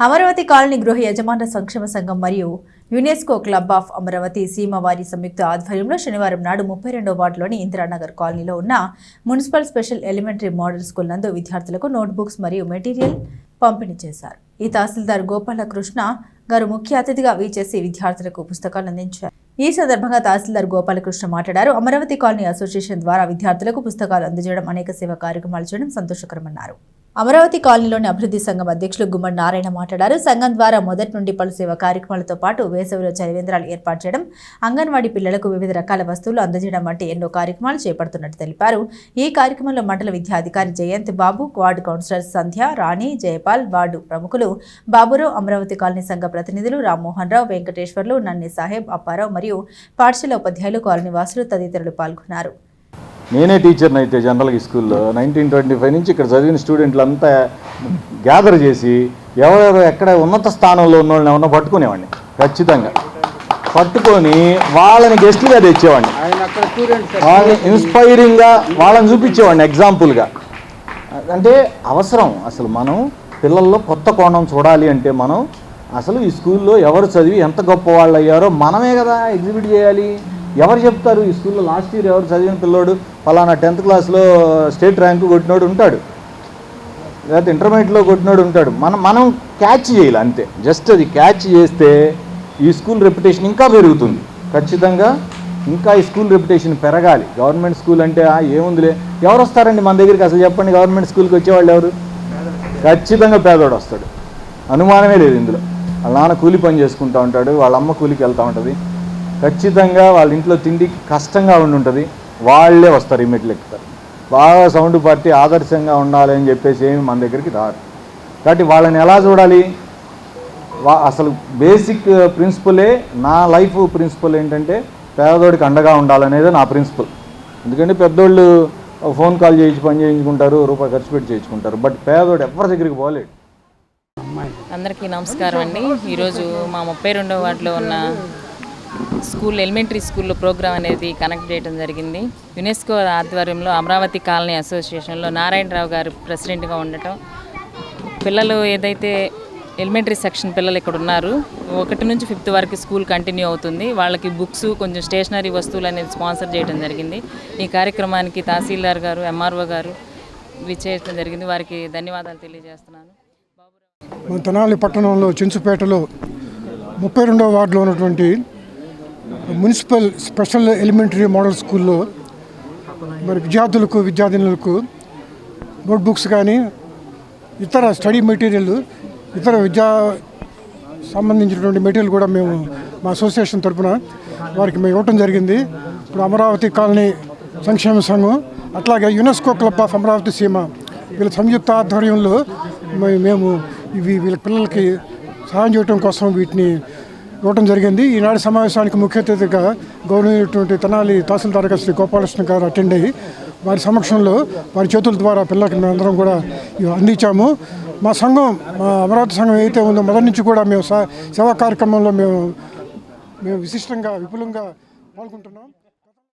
Amaravati colony గృహ యజమానుల సంక్షేమ సంఘం మరియు యునెస్కో క్లబ్ ఆఫ్ అమరావతి సీమవారి సంయుక్త ఆధ్వర్యంలో శనివారం నాడు ముప్పై రెండో వార్డులోని ఇందిరానగర్ కాలనీలో ఉన్న municipal special elementary model school నందు విద్యార్థులకు నోట్బుక్స్ మరియు మెటీరియల్ పంపిణీ చేశారు. ఈ తహసీల్దార్ గోపాలకృష్ణ గారు ముఖ్య అతిథిగా వీచేసి విద్యార్థులకు పుస్తకాలు అందించారు. ఈ సందర్భంగా తహసీల్దార్ గోపాలకృష్ణ మాట్లాడారు. అమరావతి కాలనీ అసోసియేషన్ ద్వారా విద్యార్థులకు పుస్తకాలు అందజేయడం అనేక సేవా కార్యక్రమాలు చేయడం సంతోషకరమన్నారు. అమరావతి కాలనీలోని అభివృద్ధి సంఘం అధ్యక్షులు గుమ్మడి నారాయణ మాట్లాడారు. సంఘం ద్వారా మొదటి నుండి పలు సేవా కార్యక్రమాలతో పాటు వేసవిలో చలివేంద్రాలు ఏర్పాటు చేయడం అంగన్వాడీ పిల్లలకు వివిధ రకాల వస్తువులు అందజేయడం వంటి ఎన్నో కార్యక్రమాలు చేపడుతున్నట్టు తెలిపారు. ఈ కార్యక్రమంలో మండల విద్యాధికారి Jayanth Babu ward councillor Sandhya Rani Jayapal ward ప్రముఖులు బాబురావు అమరావతి కాలనీ సంఘ ప్రతినిధులు రామ్మోహన్ రావు వెంకటేశ్వర్లు నన్ని సాహెబ్ అప్పారావు మరియు పాఠశాల ఉపాధ్యాయులు కాలనీ వాసులు తదితరులు పాల్గొన్నారు. నేనే టీచర్ని అయితే జనరల్గా ఈ స్కూల్లో నైన్టీన్ ట్వంటీ ఫైవ్ నుంచి ఇక్కడ చదివిన స్టూడెంట్లు అంతా గ్యాదర్ చేసి ఎవరెవరు ఎక్కడ ఉన్నత స్థానంలో ఉన్న వాళ్ళని ఏమన్నా పట్టుకునేవాడిని ఖచ్చితంగా. పట్టుకొని వాళ్ళని గెస్ట్లుగా తెచ్చేవాడిని. వాళ్ళని ఇన్స్పైరింగ్గా వాళ్ళని చూపించేవాడిని ఎగ్జాంపుల్గా అంటే అవసరం అసలు మనం పిల్లల్లో కొత్త కోణం చూడాలి అంటే మనం అసలు ఈ స్కూల్లో ఎవరు చదివి ఎంత గొప్ప వాళ్ళు అయ్యారో మనమే కదా ఎగ్జిబిట్ చేయాలి. ఎవరు చెప్తారు? ఈ స్కూల్లో లాస్ట్ ఇయర్ ఎవరు చదివిన పిల్లోడు? ఫలానా టెన్త్ క్లాస్లో స్టేట్ ర్యాంకు కొట్టినోడు ఉంటాడు. లేకపోతే ఇంటర్మీడియట్లో కొట్టినోడు ఉంటాడు. మనం మనం క్యాచ్ చేయాలి అంతే. జస్ట్ అది క్యాచ్ చేస్తే ఈ స్కూల్ రెప్యుటేషన్ ఇంకా పెరుగుతుంది. ఖచ్చితంగా ఇంకా ఈ స్కూల్ రెప్యుటేషన్ పెరగాలి. గవర్నమెంట్ స్కూల్ అంటే ఏముందిలే? ఎవరు వస్తారండి మన దగ్గరికి? అసలు చెప్పండి గవర్నమెంట్ స్కూల్కి వచ్చేవాళ్ళు ఎవరు? ఖచ్చితంగా పేదోడు వస్తాడు. అనుమానమే లేదు ఇందులో. వాళ్ళ నాన్న కూలి పని చేసుకుంటూ ఉంటాడు వాళ్ళ అమ్మ కూలికి వెళ్తూ ఉంటుంది. ఖచ్చితంగా వాళ్ళ ఇంట్లో తిండి కష్టంగా ఉండి ఉంటుంది. వాళ్ళే వస్తారు ఈ మెట్లు ఎక్కుతారు. బాగా సౌండ్ పార్టీ ఆదర్శంగా ఉండాలి అని చెప్పేసి ఏమి మన దగ్గరికి రారు. కాబట్టి వాళ్ళని ఎలా చూడాలి? వా అసలు బేసిక్ ప్రిన్సిపలే నా లైఫ్ ప్రిన్సిపల్ ఏంటంటే పేదోడికి అండగా ఉండాలనేది నా ప్రిన్సిపల్. ఎందుకంటే పెద్దోళ్ళు ఫోన్ కాల్ చేయించి పని చేయించుకుంటారు రూపాయి ఖర్చు పెట్టి చేయించుకుంటారు. బట్ పేదోడు ఎవరి దగ్గరికి పోలేడు. అందరికీ నమస్కారం అండి. ఈరోజు మా ముప్పై రెండో వార్డులో ఉన్న స్కూల్ ఎలిమెంటరీ స్కూల్లో ప్రోగ్రామ్ అనేది కనెక్ట్ చేయడం జరిగింది. యునెస్కో ఆధ్వర్యంలో అమరావతి కాలనీ అసోసియేషన్లో నారాయణరావు గారు ప్రెసిడెంట్గా ఉండటం. పిల్లలు ఏదైతే ఎలిమెంటరీ సెక్షన్ పిల్లలు ఇక్కడ ఉన్నారు ఒకటి నుంచి ఫిఫ్త్ వరకు స్కూల్ కంటిన్యూ అవుతుంది. వాళ్ళకి బుక్స్ కొంచెం స్టేషనరీ వస్తువులు అనేది స్పాన్సర్ చేయడం జరిగింది. ఈ కార్యక్రమానికి తహసీల్దార్ గారు ఎంఆర్ఓ గారు విచ్చేయడం జరిగింది. వారికి ధన్యవాదాలు తెలియజేస్తున్నాను. తెనాలి పట్టణంలో చించుపేటలో ముప్పై రెండవ వార్డులో ఉన్నటువంటి మున్సిపల్ స్పెషల్ ఎలిమెంటరీ మోడల్ స్కూల్లో మరి విద్యార్థులకు విద్యార్థినులకు నోట్బుక్స్ కానీ ఇతర స్టడీ మెటీరియల్ ఇతర విద్యా సంబంధించినటువంటి మెటీరియల్ కూడా మేము మా అసోసియేషన్ తరఫున వారికి మేము ఇవ్వటం జరిగింది. ఇప్పుడు అమరావతి కాలనీ సంక్షేమ సంఘం అట్లాగే యునెస్కో క్లబ్ ఆఫ్ అమరావతి సీమ వీళ్ళ సంయుక్త ఆధ్వర్యంలో మే- మేము ఇవి వీళ్ళ పిల్లలకి సహాయం చేయడం కోసం వీటిని ఇవ్వటం జరిగింది. ఈనాడు సమావేశానికి ముఖ్య అతిథిగా గౌరవమైనటువంటి తెనాలి తహసీల్దార్ గారు శ్రీ గోపాలకృష్ణ గారు అటెండ్ అయ్యి వారి సమక్షంలో వారి చేతుల ద్వారా పిల్లలకి మేమందరం కూడా అందించాము. మా సంఘం మా అమరావతి సంఘం ఏదైతే ఉందో మొదటి నుంచి కూడా మేము సా- సేవా కార్యక్రమంలో మేము మేము విశిష్టంగా విపులంగా పాల్గొంటున్నాం.